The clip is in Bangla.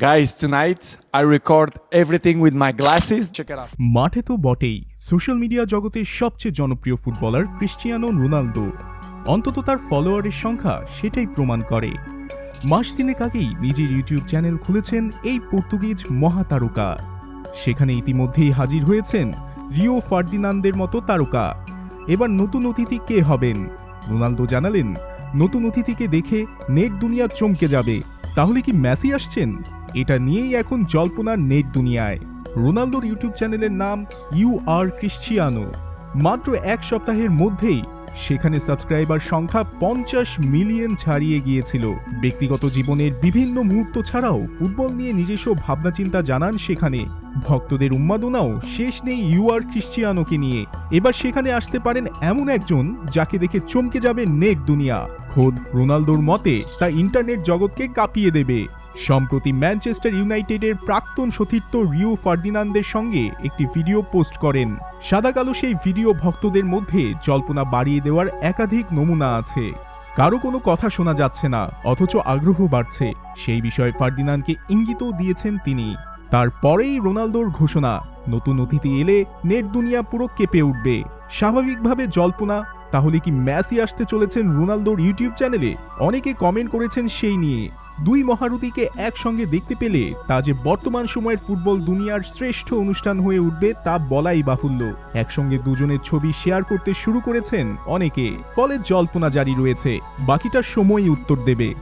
Guys, tonight I record everything with my glasses. Check it out. মাঠে তো বটেই। সোশ্যাল মিডিয়া জগতের সবচেয়ে জনপ্রিয় ফুটবলার ক্রিশ্চিয়ানো রোনালদো অন্তত তার ফলোয়ারের সংখ্যা সেটাই প্রমাণ করে। মাস তিনেক আগেই নিজের ইউটিউব চ্যানেল খুলেছেন এই পর্তুগিজ মহাতারকা। সেখানে ইতিমধ্যেই হাজির হয়েছেন রিও ফার্দিনান্দের মতো তারকা। এবার নতুন অতিথি কে হবেন? রোনালদো জানালেন নতুন অতিথিকে দেখে নেট দুনিয়া চমকে যাবে। তাহলে কি মেসি আসছেন? এটা নিয়েই এখন জল্পনার নেট দুনিয়ায়। রোনালদোর ইউটিউব চ্যানেলের নাম ইউ আর ক্রিশ্চিয়ানো। মাত্র এক সপ্তাহের মধ্যেই সেখানে সাবস্ক্রাইবার সংখ্যা পঞ্চাশ মিলিয়ন ছাড়িয়ে গিয়েছিল। ব্যক্তিগত জীবনের বিভিন্ন মুহূর্ত ছাড়াও ফুটবল নিয়ে নিজস্ব ভাবনাচিন্তা জানান সেখানে। ভক্তদের উন্মাদনাও শেষ নেই ইউ আর ক্রিশ্চিয়ানোকে নিয়ে। এবার সেখানে আসতে পারেন এমন একজন যাকে দেখে চমকে যাবে নেট দুনিয়া। খোদ রোনালদোর মতে, তা ইন্টারনেট জগৎকে কাঁপিয়ে দেবে। সম্প্রতি ম্যানচেস্টার ইউনাইটেডের প্রাক্তন সতীর্থ রিও ফার্দিনান্দের সঙ্গে একটি ভিডিও পোস্ট করেন। সাদা কালো সেই ভিডিও ভক্তদের মধ্যে জল্পনা বাড়িয়ে দেওয়ার একাধিক নমুনা আছে। কারও কোনো কথা শোনা যাচ্ছে না, অথচ আগ্রহ বাড়ছে। সেই বিষয়ে ফার্দিনান্দকে ইঙ্গিতও দিয়েছেন তিনি। তারপরেই রোনালদোর ঘোষণা, নতুন অতিথি এলে নেট দুনিয়া পুরো কেঁপে উঠবে। স্বাভাবিকভাবে জল্পনা, তাহলে কি ম্যাসি আসতে চলেছেন রোনালদোর ইউটিউব চ্যানেলে? অনেকে কমেন্ট করেছেন সেই নিয়ে। দুই মহারথীকে একসঙ্গে দেখতে পেলে তা যে বর্তমান সময়ের ফুটবল দুনিয়ার শ্রেষ্ঠ অনুষ্ঠান হয়ে উঠবে তা বলাই বাহুল্য। একসঙ্গে দুজনের ছবি শেয়ার করতে শুরু করেছেন অনেকে। ফলে জল্পনা জারি রয়েছে। বাকিটা সময়ই উত্তর দেবে।